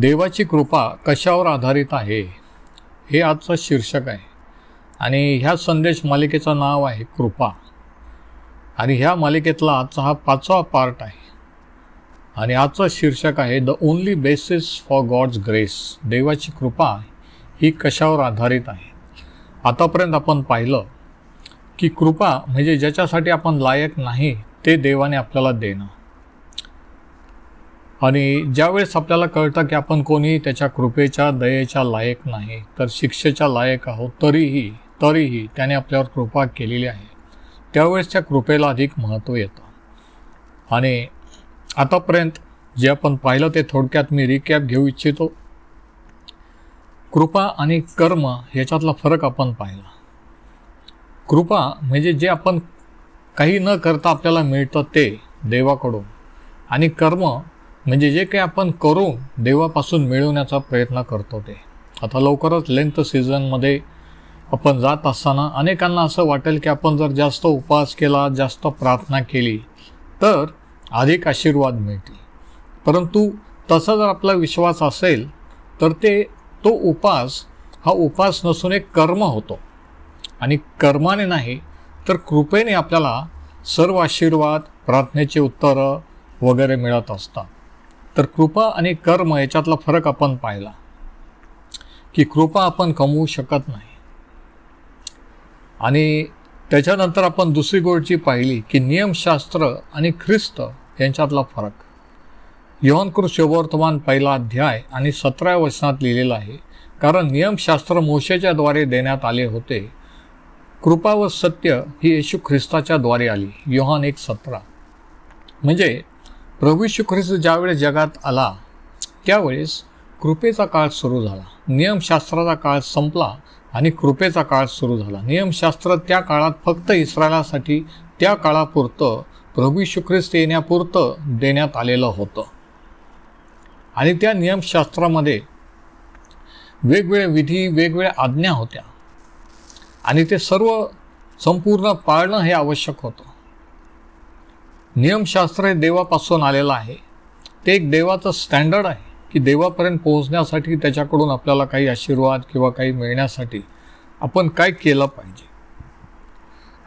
देवाची कृपा कशावर आधारित आहे हे आजचं शीर्षक आहे. आणि ह्या संदेश मालिकेचं नाव आहे कृपा. आणि ह्या मालिकेतला आजचा हा पाचवा पार्ट आहे. आणि आजचं शीर्षक आहे the only basis for God's grace. देवाची कृपा ही कशावर आधारित आहे? आतापर्यंत आपण पाहिलं की कृपा म्हणजे ज्याच्यासाठी आपण लायक नाही ते देवाने आपल्याला देणं. आणि ज्यावेळेस आपल्याला कळतं की आपण कोणी त्याच्या कृपेच्या दयेच्या लायक नाही तर शिक्षेच्या लायक आहोत तरीही तरीही त्याने आपल्यावर कृपा केलेली आहे. त्यावेळेस त्या कृपेला अधिक महत्त्व येतं. आणि आतापर्यंत जे आपण पाहिलं ते थोडक्यात मी रिकॅप घेऊ इच्छितो. कृपा आणि कर्म ह्याच्यातला फरक आपण पाहिला. कृपा म्हणजे जे आपण काही न करता आपल्याला मिळतं ते देवाकडून. आणि कर्म म्हणजे जे काही आपण करू देवापासून मिळवण्याचा प्रयत्न करतो ते. आता लवकरच लेंथ सीझनमध्ये आपण जात असताना अनेकांना असं वाटेल की आपण जर जास्त उपवास केला जास्त प्रार्थना केली तर अधिक आशीर्वाद मिळतील. परंतु तसा जर आपला विश्वास असेल तर ते तो उपास हा उपास नसून एक कर्म होतो. आणि कर्माने नाही तर कृपेने आपल्याला सर्व आशीर्वाद प्रार्थनेचे उत्तरं वगैरे मिळत असतात. तर कृपा आणि कर्म याच्यातला फरक आपण पाहिला. की कृपा आपण कमवू शकत नाही. आणि त्याच्यानंतर आपण दुसरी गोष्टी पाहिली की नियमशास्त्र आणि ख्रिस्त यांच्यातला फरक. योहनकृत शुभवर्तमान पहिला अध्याय आणि सतराव्या वचनात लिहिलेला आहे कारण नियमशास्त्र मोशेच्याद्वारे देण्यात आले होते. कृपा व सत्य ही येशू ख्रिस्ताच्या द्वारे आली. योहान एक सतरा. म्हणजे प्रभू येशू ख्रिस्त ज्यावेळेस जगात आला त्यावेळेस कृपेचा काळ सुरू झाला. नियमशास्त्राचा काळ संपला आणि कृपेचा काळ सुरू झाला. नियमशास्त्र त्या काळात फक्त इस्रायलासाठी त्या काळापुरतं प्रभू ख्रिस्त येण्यापुरतं देण्यात आलेलं होतं. आणि त्या नियमशास्त्रामध्ये वेगवेगळ्या विधी वेगवेगळ्या आज्ञा होत्या. आणि ते सर्व संपूर्ण पाळणं हे आवश्यक होतं. नियमशास्त्र हे देवापासून आलेलं आहे. ते एक देवाचं स्टँडर्ड आहे की देवापर्यंत पोहोचण्यासाठी त्याच्याकडून आपल्याला काही आशीर्वाद किंवा काही मिळण्यासाठी आपण काय केलं पाहिजे.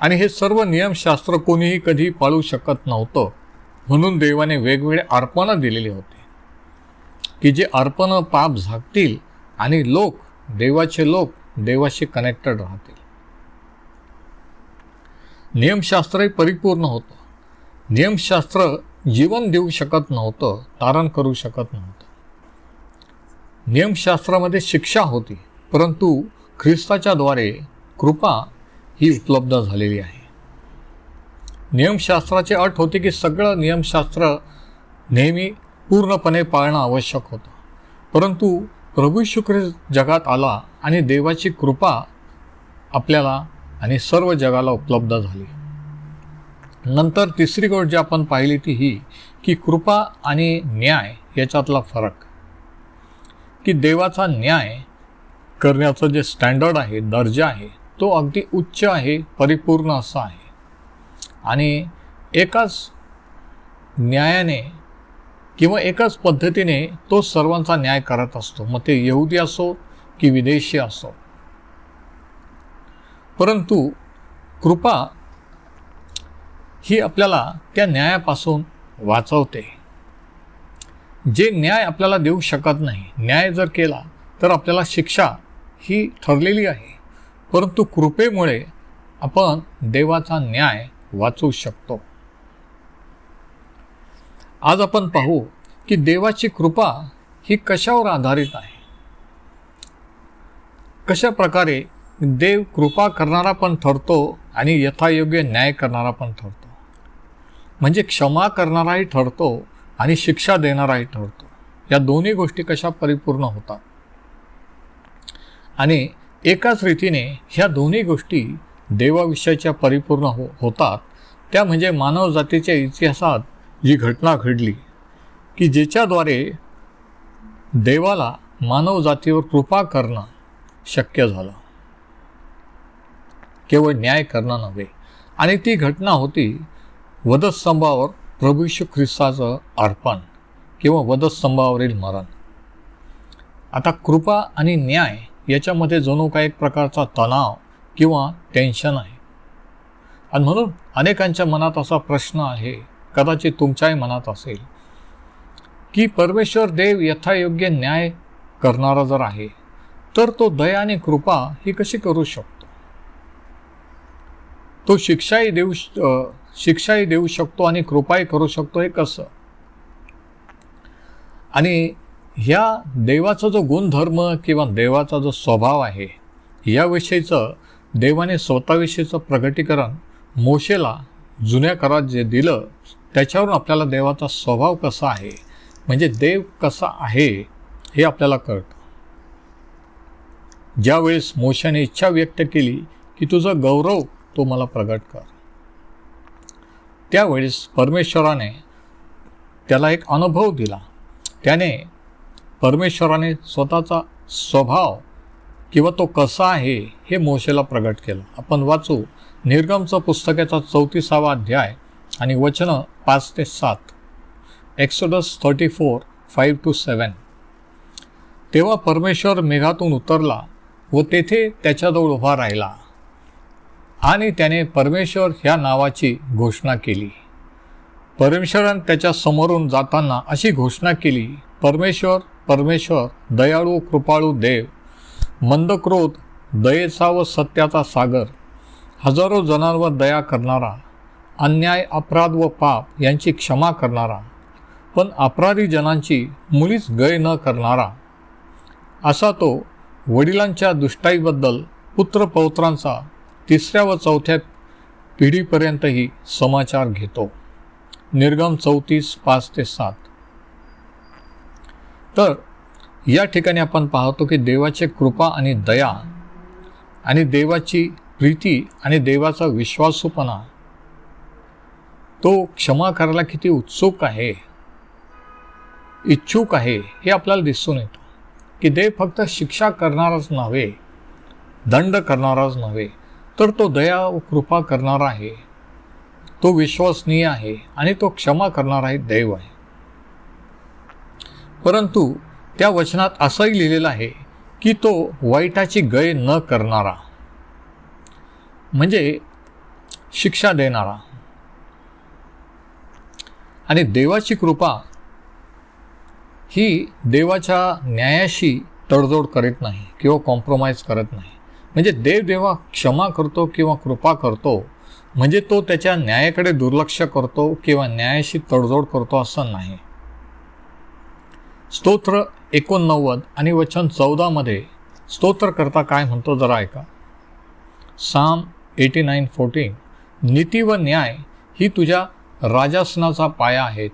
आणि हे सर्व नियमशास्त्र कोणीही कधी पाळू शकत नव्हतं. म्हणून देवाने वेगवेगळे अर्पणं दिलेली होते. की जे अर्पणं पाप झाकतील आणि लोक देवाचे लोक देवाशी कनेक्टेड राहतील. नियमशास्त्रही परिपूर्ण होतं. नियमशास्त्र जीवन देऊ शकत नव्हतं तारण करू शकत नव्हतं. नियमशास्त्रामध्ये शिक्षा होती परंतु ख्रिस्ताच्याद्वारे कृपा ही उपलब्ध झालेली आहे. नियमशास्त्राची अट होती की सगळं नियमशास्त्र नेहमी पूर्णपणे पाळणं आवश्यक होतं. परंतु प्रभू शुक्र जगात आला आणि देवाची कृपा आपल्याला आणि सर्व जगाला उपलब्ध झाली. नंतर तिसरी गोष्ट जी आपण पाहिली ती ही की कृपा आणि न्याय याच्यातला फरक. की देवाचा न्याय करण्याचं जे स्टँडर्ड आहे दर्जा आहे तो अगदी उच्च आहे परिपूर्ण असा आहे. आणि एकाच न्यायाने किंवा एकाच पद्धतीने तो सर्वांचा न्याय करत असतो. मग ते यहुदी असो की विदेशी असो. परंतु कृपा ही आपल्याला त्या न्यायापासून वाचवते. जे न्याय आपल्याला देऊ शकत नाही न्याय जर केला तर आपल्याला शिक्षा ही ठरलेली आहे. परंतु कृपेमुळे आपण देवाचा न्याय वाचू शकतो. आज आपण पाहू की देवाची कृपा ही कशावर आधारित आहे? कशा प्रकारे देव कृपा करणारा पण ठरतो आणि यथायोग्य न्याय करणारा पण ठरतो? म्हणजे क्षमा करणाराही ठरतो आणि शिक्षा देणाराही ठरतो. या दोन्ही गोष्टी कशा परिपूर्ण होतात? आणि एकाच रीतीने ह्या दोन्ही गोष्टी देवाविषयाच्या परिपूर्ण हो होतात. त्या म्हणजे मानव जातीच्या इतिहासात जी घटना घडली की ज्याच्याद्वारे देवाला मानव जातीवर कृपा करणं शक्य झालं. केवळ न्याय करणं नव्हे. आणि ती घटना होती वधस्तंभावर प्रभू ख्रिस्ताचं अर्पण किंवा वधस्तंभावरील मरण. आता कृपा आणि न्याय याच्यामध्ये जणू काय एक प्रकारचा तणाव किंवा टेन्शन आहे. आणि म्हणून अनेकांच्या मनात असा प्रश्न आहे कदाचित तुमच्याही मनात असेल की परमेश्वर देव यथायोग्य न्याय करणारा जर आहे तर तो दया आणि कृपा ही कशी करू शकतो? तो शिक्षाही देऊ शिक्षाही देऊ शकतो आणि कृपाही करू शकतो हे कसं? आणि ह्या देवाचा जो गुणधर्म किंवा देवाचा जो स्वभाव आहे याविषयीचं देवाने स्वतःविषयीचं प्रगटीकरण मोशेला जुन्या करात जे दिलं त्याच्यावरून आपल्याला देवाचा स्वभाव कसा आहे म्हणजे देव कसा आहे हे आपल्याला कळतं. ज्यावेळेस मोशाने इच्छा व्यक्त केली की तुझा गौरव तो मला प्रगट कर. त्यावेळेस परमेश्वराने त्याला एक अनुभव दिला. त्याने परमेश्वराने स्वतःचा स्वभाव किंवा तो कसा आहे हे मोशेला प्रगट केलं. आपण वाचू निर्गमचं पुस्तकाचा चौतीसावा अध्याय आणि वचनं पाच ते सात. Exodus thirty four five to seven तेव्हा परमेश्वर मेघातून उतरला व तेथे त्याच्याजवळ उभा राहिला. आणि त्याने परमेश्वर ह्या नावाची घोषणा केली. परमेश्वरान त्याच्या समोरून जाताना अशी घोषणा केली परमेश्वर परमेश्वर दयाळू कृपाळू देव मंदक्रोध दयेचा व सत्याचा सागर हजारो जणांवर दया करणारा अन्याय अपराध व पाप यांची क्षमा करणारा पण अपराधी जनांची मुलीच गय न करणारा. असा तो वडिलांच्या दुष्टाईबद्दल पुत्रपौत्रांचा तिसऱ्या व चौथ्या पिढीपर्यंतही समाचार घेतो. निर्गम चौतीस पाच ते सात. तर या ठिकाणी आपण पाहतो की देवाची कृपा आणि दया आणि देवाची प्रीती आणि देवाचा विश्वासूपणा तो क्षमा करायला किती उत्सुक आहे इच्छुक आहे हे आपल्याला दिसून येतं. की देव फक्त शिक्षा करणाराच नव्हे दंड करणाराच नव्हे. तर तो दया व कृपा करणारा आहे. तो विश्वसनीय आहे आणि तो क्षमा करणारा आहे दैव आहे. परंतु त्या वचनात असंही लिहिलेलं आहे की तो वाईटाची गय न करणारा म्हणजे शिक्षा देणारा. आणि देवाची कृपा ही देवाच्या न्यायाशी तडजोड करत नाही किंवा कॉम्प्रोमाइज करत नाही. म्हणजे देव जेव्हा क्षमा करतो किंवा कृपा करतो म्हणजे तो त्याच्या न्यायाकडे दुर्लक्ष करतो किंवा न्यायाशी तडजोड करतो असं नाही. स्तोत्र एकोणनव्वद आणि वचन चौदामध्ये स्तोत्रकर्ता काय म्हणतो जरा ऐका. साम एटी नाईन फोर्टीन नीती व न्याय ही तुझ्या राजासनाचा पाया आहेत.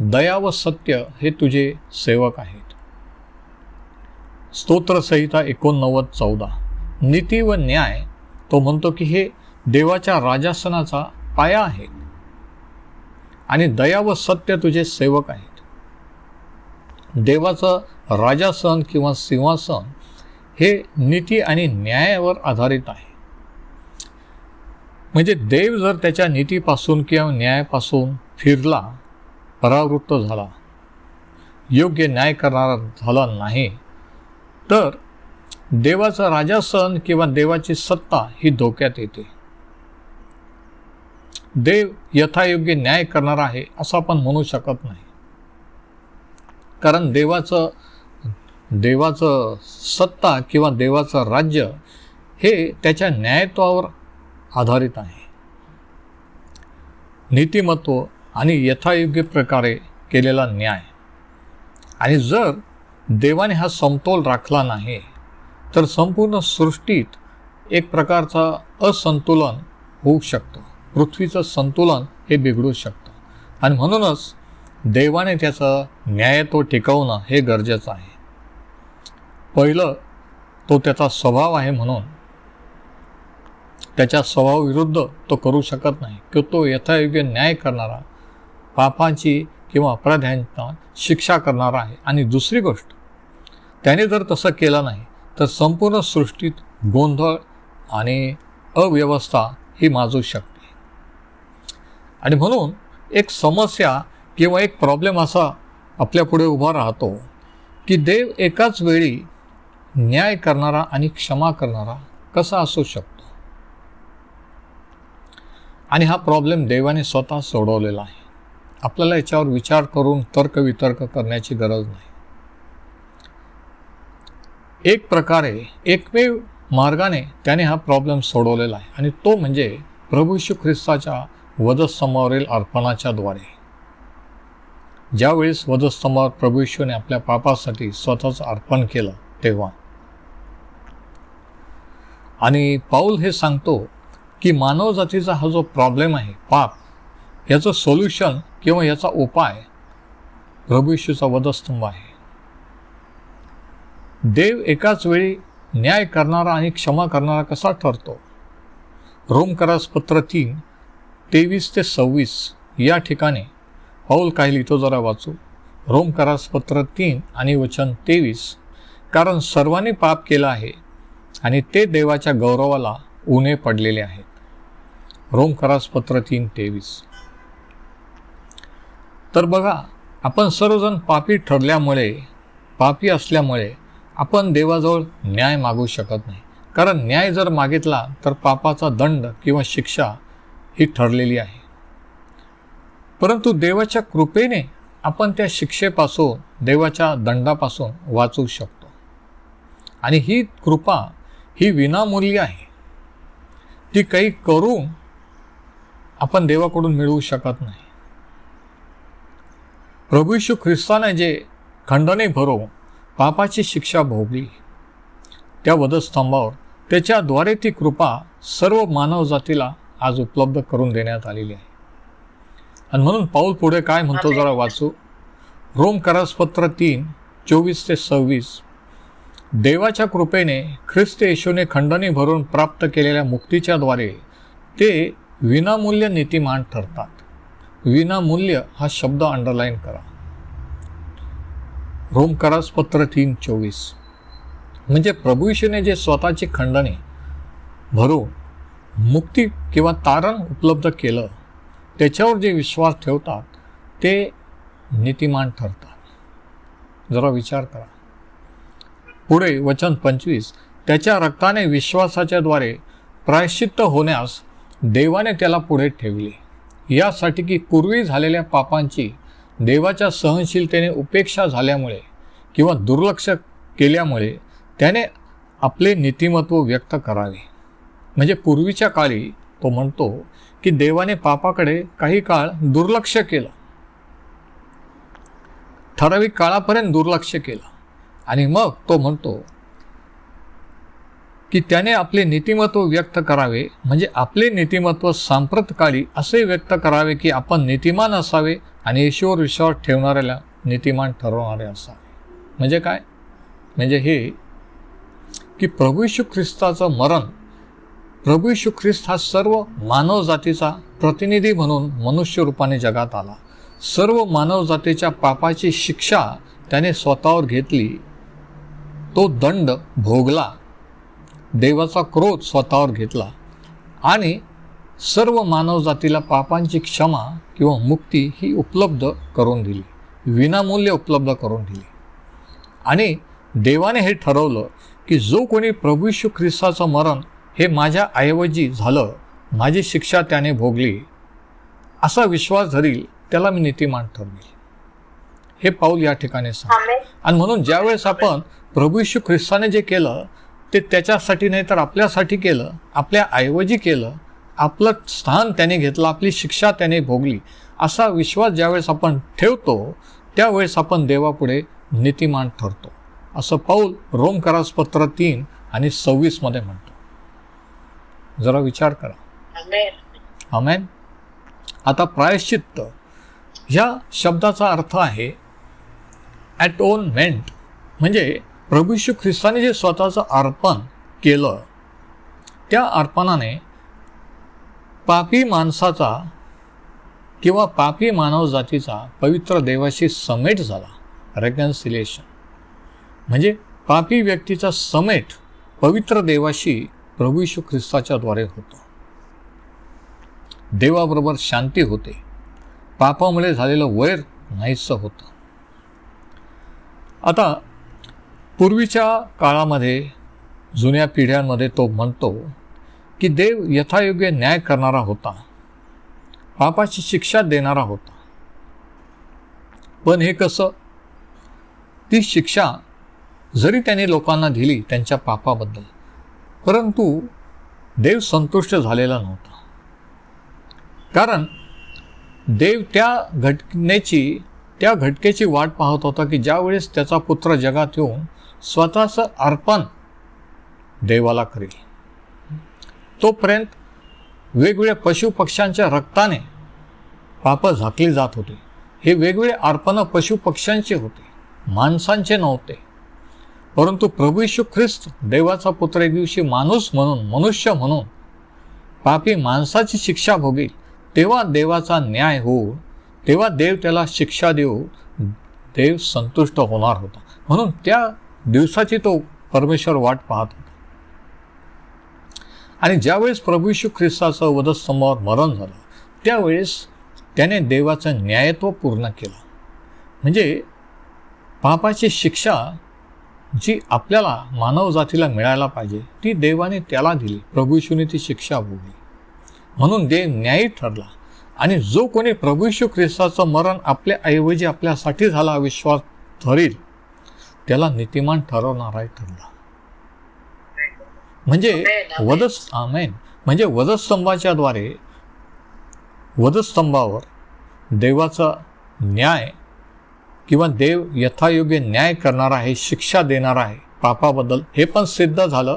दया व सत्य हे तुझे सेवक आहेत. स्तोत्रसंहिता एकोणनव्वद चौदा. नीती व न्याय तो म्हणतो की हे देवाच्या राजासनाचा पाया आहे आणि दया व सत्य तुझे सेवक आहेत. देवाचं राजासन किंवा सिंहासन हे नीती आणि न्यायावर आधारित आहे. म्हणजे देव जर त्याच्या नीतीपासून किंवा न्यायापासून फिरला परावृत्त झाला योग्य न्याय करणारा झाला नाही तर देवाचा राजासन किंवा देवाची सत्ता ही धोक्यात येते. देव यथायोग्य न्याय करणार आहे असं आपण म्हणू शकत नाही. कारण देवाचं देवाचं सत्ता किंवा देवाचं राज्य हे त्याच्या न्यायत्वावर आधारित आहे. नीतिमत्व आणि यथायोग्य प्रकारे केलेला न्याय. आणि जर देवाने हा समतोल राखला नाही तर संपूर्ण सृष्टीत एक प्रकारचा असंतुलन होऊ शकतं. पृथ्वीचं संतुलन हे बिघडू शकतं. आणि म्हणूनच देवाने त्याचं न्याय तो टिकवणं हे गरजेचं आहे. पहिलं तो त्याचा स्वभाव आहे म्हणून. त्याच्या स्वभावाविरुद्ध तो करू शकत नाही. की तो यथायोग्य न्याय करणारा पापाची किंवा अपराध्यांना शिक्षा करणारा आहे. आणि दुसरी गोष्ट त्याने जर तसं केलं नाही तर संपूर्ण सृष्टीत गोंधळ आणि अव्यवस्था ही माजू शकते. आणि म्हणून एक समस्या किंवा एक प्रॉब्लेम असा आपल्यापुढे उभा राहतो की देव एकाच वेळी न्याय करणारा आणि क्षमा करणारा कसा असू शकतो? आणि हा प्रॉब्लेम देवाने स्वतः सोडवलेला आहे. आपल्याला याच्यावर विचार करून तर्कवितर्क करण्याची गरज नाही. एक प्रकारे एकमेव मार्गाने त्याने हा प्रॉब्लेम सोडवलेला आहे. आणि तो म्हणजे प्रभू ख्रिस्ताच्या वधस्तंभावरील अर्पणाच्या द्वारे. ज्यावेळेस वधस्तंभावर प्रभू आपल्या पापासाठी स्वतःचं अर्पण केलं तेव्हा. आणि पाऊल हे सांगतो की मानवजातीचा हा जो प्रॉब्लेम आहे पाप याचं सोल्युशन किंवा याचा उपाय प्रभू वधस्तंभ आहे. देव एकाच वेळी न्याय करणारा आणि क्षमा करणारा कसा ठरतो? रोमकरास पत्र तीन तेवीस ते सव्वीस या ठिकाणी पाऊल काही लिहितो जरा वाचू. रोमकरास पत्र तीन आणि वचन तेवीस कारण सर्वांनी पाप केलं आहे आणि ते देवाच्या गौरवाला उणे पडलेले आहेत. रोमकरास पत्र तीन तेवीस. तर बघा आपण सर्वजण पापी ठरल्यामुळे पापी असल्यामुळे आपण देवाजवळ न्याय मागू शकत नाही. कारण न्याय जर मागितला तर पापाचा दंड किंवा शिक्षा ही ठरलेली आहे. परंतु देवाच्या कृपेने आपण त्या शिक्षेपासून देवाच्या दंडापासून वाचू शकतो. आणि ही कृपा ही विनामूल्य आहे. ती काही करून आपण देवाकडून मिळवू शकत नाही. प्रभू यशू ख्रिस्ताने जे खंडने भरो पापाची शिक्षा भोगली. त्या वधस्तंभावर त्याच्याद्वारे ती कृपा सर्व मानवजातीला आज उपलब्ध करून देण्यात आलेली आहे. आणि म्हणून पाऊल पुढे काय म्हणतो जरा वाचू. रोम करासपत्र तीन चोवीस ते सव्वीस. देवाच्या कृपेने ख्रिस्त येशूने खंडणी भरून प्राप्त केलेल्या मुक्तीच्याद्वारे ते विनामूल्य नीतिमान ठरतात. विनामूल्य हा शब्द अंडरलाईन करा. रोमकारास पत्र तीन चोवीस. म्हणजे प्रभू जे स्वतःची खंडने भरून मुक्ती किंवा तारण उपलब्ध केलं त्याच्यावर जे विश्वास ठेवतात ते नीतिमान ठरतात. जरा विचार करा. पुढे वचन पंचवीस त्याच्या रक्ताने विश्वासाच्याद्वारे प्रायश्चित्त होण्यास देवाने त्याला पुढे ठेवले. यासाठी की पूर्वी झालेल्या पापांची देवाच्या सहनशीलतेने उपेक्षा झाल्यामुळे किंवा दुर्लक्ष केल्यामुळे त्याने आपले नीतिमत्व व्यक्त करावे. म्हणजे पूर्वीच्या काळी तो म्हणतो की देवाने पापाकडे काही काळ दुर्लक्ष केलं. ठराविक काळापर्यंत दुर्लक्ष केलं. आणि मग तो म्हणतो की त्याने आपले नीतिमत्व व्यक्त करावे. म्हणजे आपले नीतिमत्व सांप्रतकाळी असे व्यक्त करावे की आपण नीतिमान असावे आणि ईश्वर विश्वास ठेवणाऱ्याला नीतिमान ठरवणारे असावे. म्हणजे काय? म्हणजे हे की प्रभू यशू ख्रिस्ताचं मरण प्रभू यशू ख्रिस्त हा सर्व मानव जातीचा प्रतिनिधी म्हणून मनुष्य रूपाने जगात आला. सर्व मानवजातीच्या पापाची शिक्षा त्याने स्वतःवर घेतली. तो दंड भोगला. देवाचा क्रोध स्वतःवर घेतला आणि सर्व मानव जातीला पापांची क्षमा किंवा मुक्ती ही उपलब्ध करून दिली. विनामूल्य उपलब्ध करून दिली. आणि देवाने हे ठरवलं की जो कोणी प्रभू यशू ख्रिस्ताचं मरण हे माझ्या ऐवजी झालं माझी शिक्षा त्याने भोगली असा विश्वास धरील त्याला मी नीतिमान ठरवेल. हे पाऊल या ठिकाणी सांग. आणि म्हणून ज्यावेळेस आपण प्रभू यशू ख्रिस्ताने जे केलं ते त्याच्यासाठी नाही तर आपल्यासाठी केलं आपल्या ऐवजी केलं आपलं स्थान त्याने घेतलं आपली शिक्षा त्याने भोगली. असा विश्वास ज्यावेळेस आपण ठेवतो त्यावेळेस आपण देवापुढे नीतिमान ठरतो. असं पाऊल रोमकरास पत्र तीन आणि सव्वीसमध्ये म्हणतो. जरा विचार करा. आमेन आता प्रायश्चित्त. ह्या शब्दाचा अर्थ आहे ॲटोनमेंट म्हणजे प्रभू श्री ख्रिस्ताने जे स्वतःचं अर्पण केलं त्या अर्पणाने पापी माणसाचा किंवा पापी मानव जातीचा पवित्र देवाशी समेट झाला. रेकन्सिलेशन म्हणजे पापी व्यक्तीचा समेट पवित्र देवाशी प्रभू यशू ख्रिस्ताच्याद्वारे होतो. देवाबरोबर शांती होते. पापामुळे झालेलं वैर नाहीसं होतं. आता पूर्वीच्या काळामध्ये जुन्या पिढ्यांमध्ये तो म्हणतो की देव यथायोग्य न्याय करणारा होता. पापाची शिक्षा देणारा होता. पण हे कसं? ती शिक्षा जरी त्याने लोकांना दिली त्यांच्या पापाबद्दल परंतु देव संतुष्ट झालेला नव्हता. कारण देव त्या घटनेची त्या घटकेची वाट पाहत होता की ज्यावेळेस त्याचा पुत्र जगात येऊन स्वतःचं अर्पण देवाला करेल. तोपर्यंत वेगवेगळ्या पशुपक्ष्यांच्या रक्ताने पापं झाकली जात होते. हे वेगवेगळे अर्पणं पशुपक्ष्यांचे होते माणसांचे नव्हते. परंतु प्रभू यशू ख्रिस्त देवाचा पुत्र एक दिवशी माणूस म्हणून मनुष्य म्हणून पापी माणसाची शिक्षा भोगेल तेव्हा देवाचा न्याय होऊन तेव्हा देव त्याला शिक्षा देऊ देव संतुष्ट होणार होता. म्हणून त्या दिवसाची तो परमेश्वर वाट पाहत होता. आणि ज्यावेळेस प्रभू यशू ख्रिस्ताचं वधस्तंभावर मरण झालं त्यावेळेस त्याने देवाचं न्यायत्व पूर्ण केलं. म्हणजे पापाची शिक्षा जी आपल्याला मानव जातीला मिळायला पाहिजे ती देवाने त्याला दिली. प्रभूशूने ती शिक्षा भोगली. म्हणून देव न्यायी ठरला. आणि जो कोणी प्रभू यशू ख्रिस्ताचं मरण आपल्या ऐवजी आपल्यासाठी झाला विश्वास धरील त्याला नीतिमान ठरवणाराही ठरला. म्हणजे वधस आमेन. म्हणजे वधस्तंभाच्या द्वारे वधस्तंभावर देवाचा न्याय किंवा देव यथायोग्य न्याय करणार आहे शिक्षा देणार आहे पापाबद्दल हे पण सिद्ध झालं.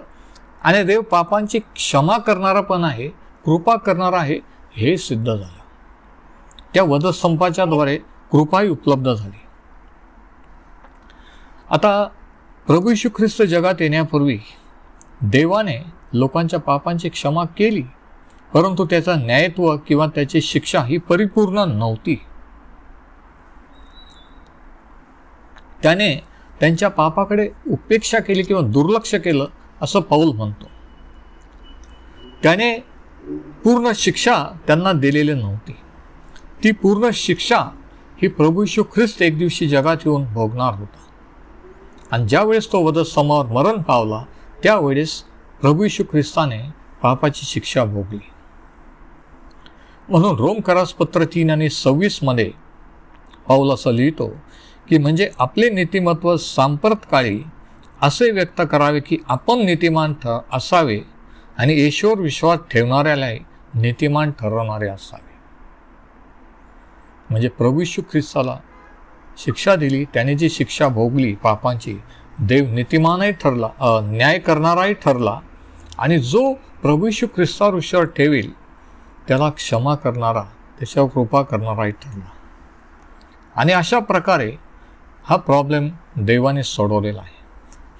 आणि देव पापांची क्षमा करणारा पण आहे कृपा करणारा आहे हे सिद्ध झालं. त्या वधस्तंभाच्या द्वारे कृपाही उपलब्ध झाली. आता प्रभू यशू ख्रिस्त जगात येण्यापूर्वी देवाने लोकांच्या पापांची क्षमा केली परंतु त्याचा न्यायत्व किंवा त्याची शिक्षा ही परिपूर्ण नव्हती. त्याने त्यांच्या पापाकडे उपेक्षा केली किंवा दुर्लक्ष केलं असं पाऊल म्हणतो. त्याने पूर्ण शिक्षा त्यांना दिलेली नव्हती. ती पूर्ण शिक्षा ही प्रभू यशू ख्रिस्त एक दिवशी जगात येऊन भोगणार होता. आणि ज्यावेळेस तो वधस्तंभावर मरण पावला त्यावेळेस प्रभू यशू ख्रिस्ताने पापाची शिक्षा भोगली. म्हणून रोम करासपत्र तीन आणि सव्वीसमध्ये पाऊल असं लिहितो की म्हणजे आपले नीतिमत्व सांप्रतकाळी असे व्यक्त करावे की आपण नीतिमान ठ असावे आणि ईश्वर विश्वास ठेवणाऱ्यालाही नीतिमान ठरवणारे असावे. म्हणजे प्रभू ख्रिस्ताला शिक्षा दिली त्याने जी शिक्षा भोगली पापांची देव नीतिमानही ठरला न्याय करणाराही ठरला. आणि जो प्रभू ख्रिस्ता ऋषीवर ठेवेल त्याला क्षमा करणारा त्याच्यावर कृपा करणाराही ठरला. आणि अशा प्रकारे हा प्रॉब्लेम देवाने सोडवलेला आहे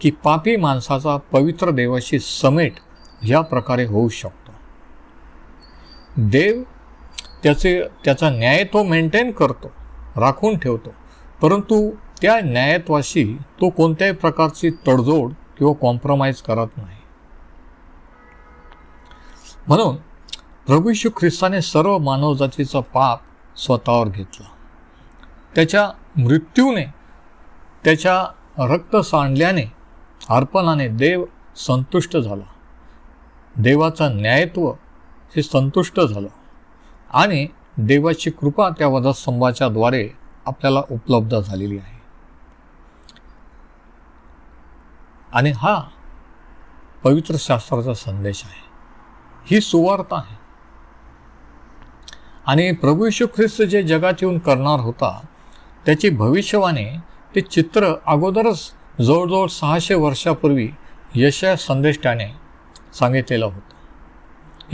की पापी माणसाचा पवित्र देवाशी समेट या प्रकारे होऊ शकतो. देव त्याचे त्याचा न्याय तो मेंटेन करतो राखून ठेवतो. परंतु त्या न्यायत्वाशी तो कोणत्याही प्रकारची तडजोड किंवा कॉम्प्रोमाइज करत नाही. म्हणून प्रभू ख्रिस्ताने सर्व मानवजातीचा पाप स्वतःवर घेतला. त्याच्या मृत्यूने त्याच्या रक्त सांडल्याने अर्पणाने देव संतुष्ट झाला. देवाचा न्यायत्व हे संतुष्ट झालं. आणि देवाची कृपा त्या वधस्तंभाच्याद्वारे आपल्याला उपलब्ध झालेली आहे. आणि हा पवित्र शास्त्राचा संदेश आहे. ही सुवार्ता आहे. आणि प्रभू यशू ख्रिस्त जे जगात येऊन करणार होता त्याची भविष्यवाणी ते चित्र अगोदरच जवळजवळ सहाशे वर्षापूर्वी यशया संदेष्टाने सांगितलेलं होतं.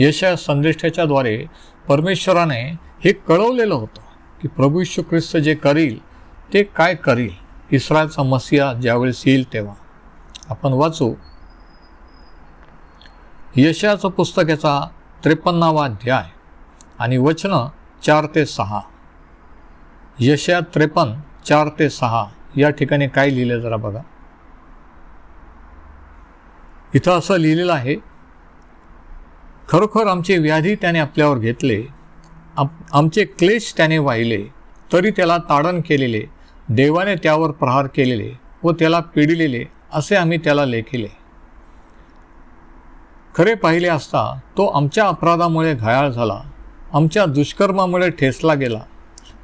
यशया संदेष्टाच्याद्वारे परमेश्वराने हे कळवलेलं होतं की प्रभू यशू ख्रिस्त जे करील ते काय करील? इस्रायलचा मसिया ज्यावेळेस येईल तेव्हा. आपण वाचू. यशाचं पुस्तक याचा त्रेपन्नावा अध्याय आणि वचनं चार ते सहा. यशया त्रेपन्न चार ते सहा. या ठिकाणी काय लिहिलं जरा बघा. इथं असं लिहिलेलं आहे खरोखर आमचे व्याधी त्याने आपल्यावर घेतले. आमचे क्लेश त्याने वाहिले. तरी त्याला ताडण केलेले. देवाने त्यावर प्रहार केलेले व त्याला पिडिलेले असे आम्ही त्याला लेखिले. खरे पाहिले असता तो आमच्या अपराधामुळे घायाळ झाला. आमच्या दुष्कर्मामुळे ठेसला गेला.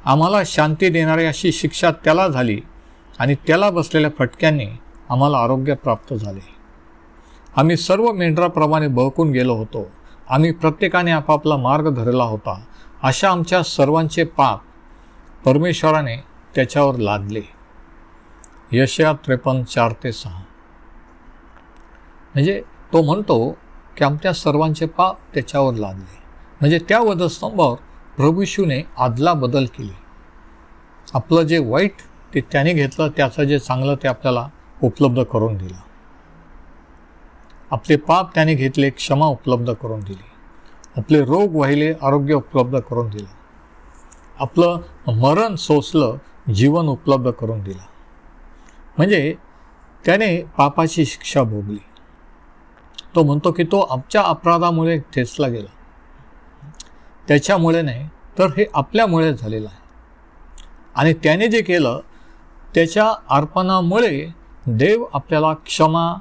आम्हाला शांती देणारी अशी शिक्षा त्याला झाली आणि त्याला बसलेल्या फटक्यांनी आम्हाला आरोग्य प्राप्त झाले. आम्ही सर्व मेंढराप्रमाणे बळकून गेलो होतो. आम्ही प्रत्येकाने आपापला मार्ग धरला होता. अशा आमच्या सर्वांचे पाप परमेश्वराने त्याच्यावर लादले. यशया त्रेपन्न चार ते सहा. म्हणजे तो म्हणतो की आमच्या सर्वांचे पाप त्याच्यावर लादले. म्हणजे त्या वधस्तंभावर प्रभूशूने आदला बदल केली. आपलं जे वाईट ते त्याने घेतलं त्याचं जे चांगलं ते आपल्याला उपलब्ध करून दिलं. आपले पाप त्याने घेतले क्षमा उपलब्ध करून दिली. आपले रोग वाहिले आरोग्य उपलब्ध करून दिलं. आपलं मरण सोसलं जीवन उपलब्ध करून दिलं. म्हणजे त्याने पापाची शिक्षा भोगली. तो म्हणतो की तो आमच्या अपराधामुळे ठेचला गेला. त्याच्यामुळे नाही तर हे आपल्यामुळे झालेलं आहे. आणि त्याने जे केलं त्याच्या अर्पणामुळे देव आपल्याला क्षमा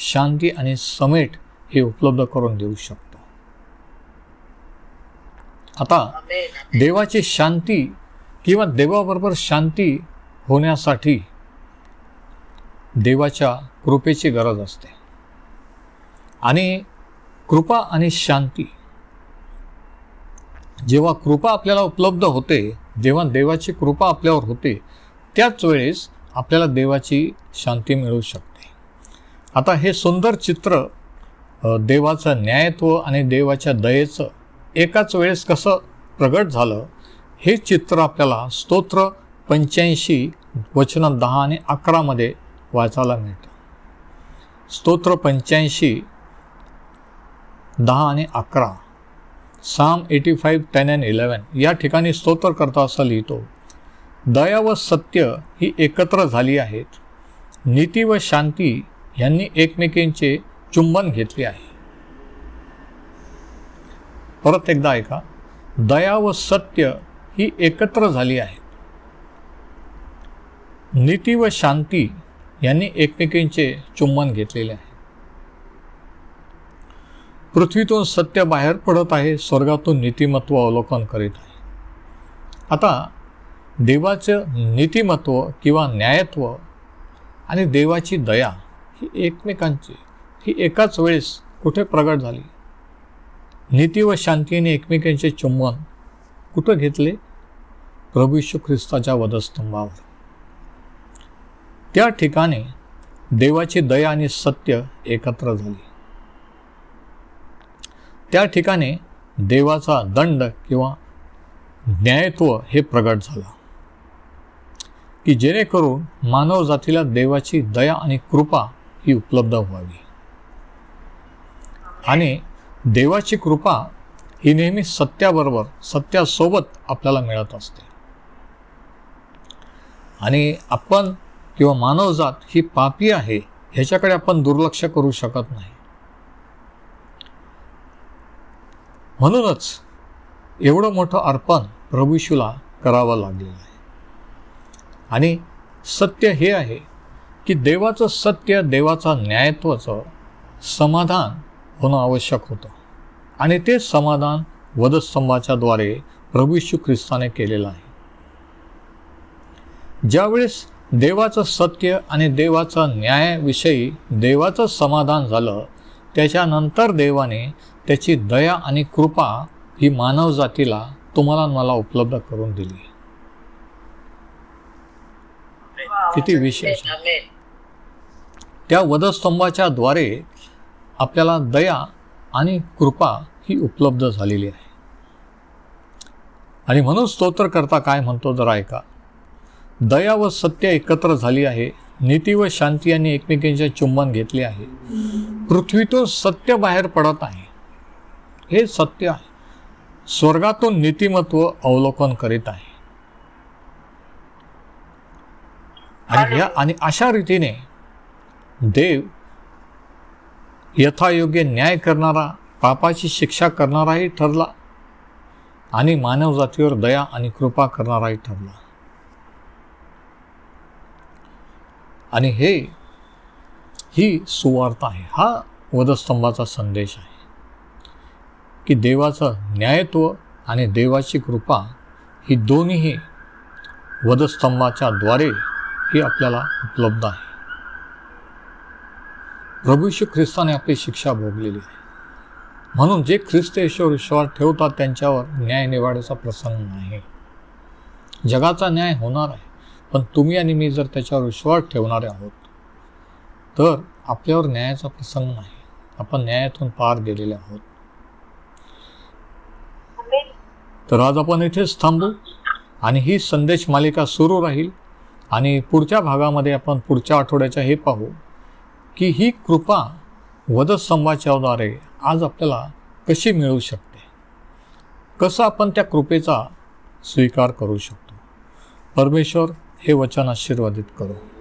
शांती आणि समेट हे उपलब्ध करून देऊ शकतो. आता देवाची शांती किंवा देवाबरोबर शांती होण्यासाठी देवाच्या कृपेची गरज असते. आणि कृपा आणि शांती जेव्हा कृपा आपल्याला उपलब्ध होते जेव्हा देवाची कृपा आपल्यावर होते त्याच वेळेस आपल्याला देवाची शांती मिळू शकते. आता हे सुंदर चित्र देवाचं न्यायत्व आणि देवाच्या दयेचं एकाच वेळेस कसं प्रगट झालं हे चित्र आपल्याला स्तोत्र पंच्याऐंशी वचन दहा आणि अकरामध्ये वाचायला मिळतं. स्तोत्र पंच्याऐंशी दहा आणि अकरा Psalm eighty five ten and eleven या ठिकाणी स्तोत्र करता असं लिहितो दया व सत्य ही एकत्र झाली आहेत. नीती व शांती यांनी एकमेकींचे चुंबन घेतले आहे. परत एकदा ऐका दया व सत्य ही एकत्र झाली आहेत. नीती व शांती यांनी एकमेकींचे चुंबन घेतलेले आहे. पृथ्वीतून सत्य बाहेर पडत आहे स्वर्गातून नीतिमत्व अवलोकन करीत आहे. आता देवाचं नीतिमत्व किंवा न्यायत्व आणि देवाची दया ही एकमेकांची ही एकाच वेळेस कुठे प्रगट झाली? नीती व शांतीने एकमेकांचे चुंबन कुठं घेतले? प्रभू यशू ख्रिस्ताच्या वधस्तंभावर. त्या ठिकाणी देवाची दया आणि सत्य एकत्र झाली. त्या ठिकाणी देवाचा दंड किंवा न्यायत्व हे प्रगट झालं. की जेणेकरून मानव जातीला देवाची दया आणि कृपा ही उपलब्ध व्हावी. आणि देवाची कृपा ही नेहमी सत्याबरोबर सत्यासोबत आपल्याला मिळत असते. आणि आपण किंवा मानवजात ही पापी आहे ह्याच्याकडे आपण दुर्लक्ष करू शकत नाही. म्हणूनच एवढं मोठं अर्पण प्रभूशूला करावं लागलेलं आहे. आणि सत्य हे आहे की देवाचं सत्य देवाचा न्यायत्वाचं समाधान होणं आवश्यक होतं. आणि ते समाधान वधस्तंभाच्याद्वारे प्रभू यीशू ख्रिस्ताने केलेलं आहे. ज्यावेळेस देवाचं सत्य आणि देवाचा न्यायाविषयी देवाचं समाधान झालं त्याच्यानंतर देवाने त्याची दया आणि कृपा ही मानव जातीला तुम्हाला मला उपलब्ध करून दिली किती विशेष त्या वधस्तंभाच्या द्वारे आपल्याला दया आणि कृपा ही उपलब्ध झालेली आहे. आणि म्हणून स्तोत्रकर्ता काय म्हणतो जरा ऐका. दया व सत्य एकत्र झाली आहे नीती व शांती यांनी एकमेकींचे चुंबन घेतले आहे. पृथ्वीतून सत्य बाहेर पडत आहे. हे सत्य आहे. स्वर्गातून नीतिमत्व अवलोकन करीत आहे. आणि ह्या आणि अशा रीतीने देव यथायोग्य न्याय करणारा पापाची शिक्षा करणाराही ठरला आणि मानवजातीवर दया आणि कृपा करणाराही ठरला. आणि हे ही सुवार्ता आहे. हा वधस्तंभाचा संदेश आहे की देवाचं न्यायत्व आणि देवाची कृपा ही दोन्हीही वधस्तंभाच्या द्वारे ही आपल्याला उपलब्ध आहे. प्रभू यीशू ख्रिस्ताने आपली शिक्षा भोगलेली आहे. म्हणून जे ख्रिस्त विश्वास ठेवतात त्यांच्यावर न्याय निवाड्याचा प्रसंग नाही. जगाचा न्याय होणार आहे पण तुम्ही आणि मी जर त्याच्यावर विश्वास ठेवणारे आहोत तर आपल्यावर न्यायाचा प्रसंग नाही. आपण न्यायातून पार गेलेले आहोत. तर आज आपण इथेच थांबू आणि ही संदेश मालिका सुरू राहील आणि पुढच्या भागामध्ये आपण पुढच्या आठवड्याच्या हे पाहू. की ही कृपा वधस्तंभाच्याद्वारे आज आपल्याला कशी मिळू शकते? कसं आपण त्या कृपेचा स्वीकार करू शकतो? परमेश्वर हे वचन आशीर्वादित करू.